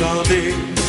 gardé.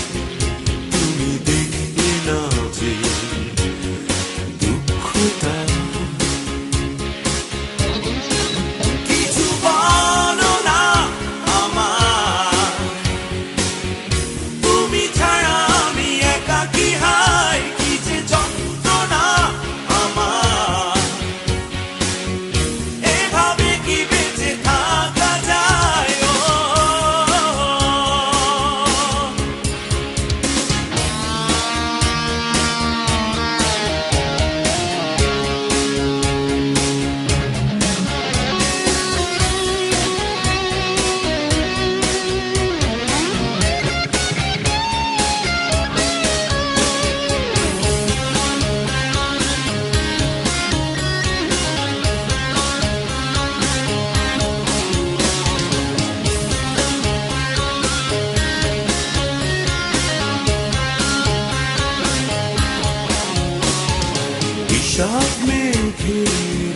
চাঁদ মেঘে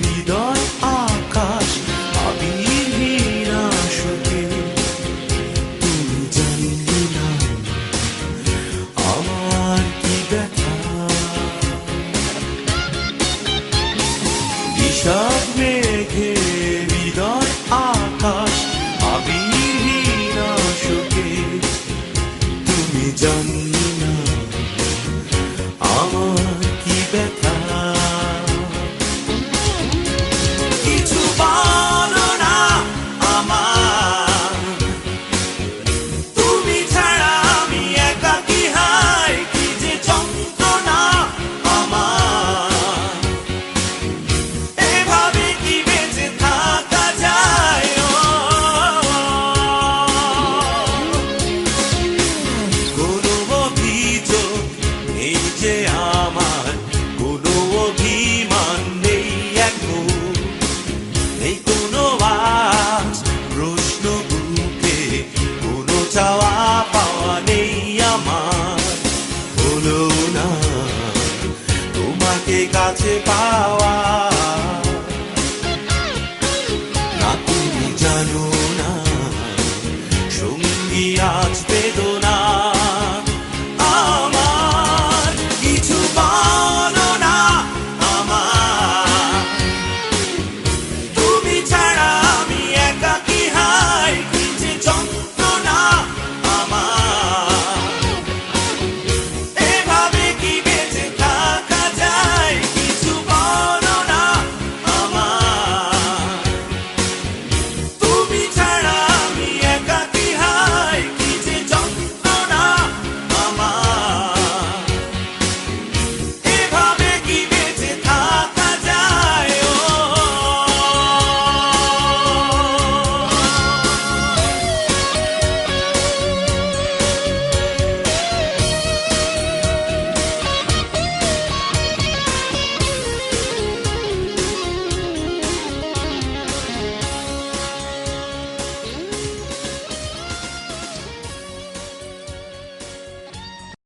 হৃদয় আকাশ আবির হীরা আমার কি ব্যথা? বিষাদ মেঘে হৃদয় আকাশ সুখে। তুমি জানলে এই যে আমার কোনো অভিমান নেই কোনো প্রশ্ন কোনো চাওয়া পাওয়া নেই আমার। হলো না, তোমাকে কাছে পাওয়া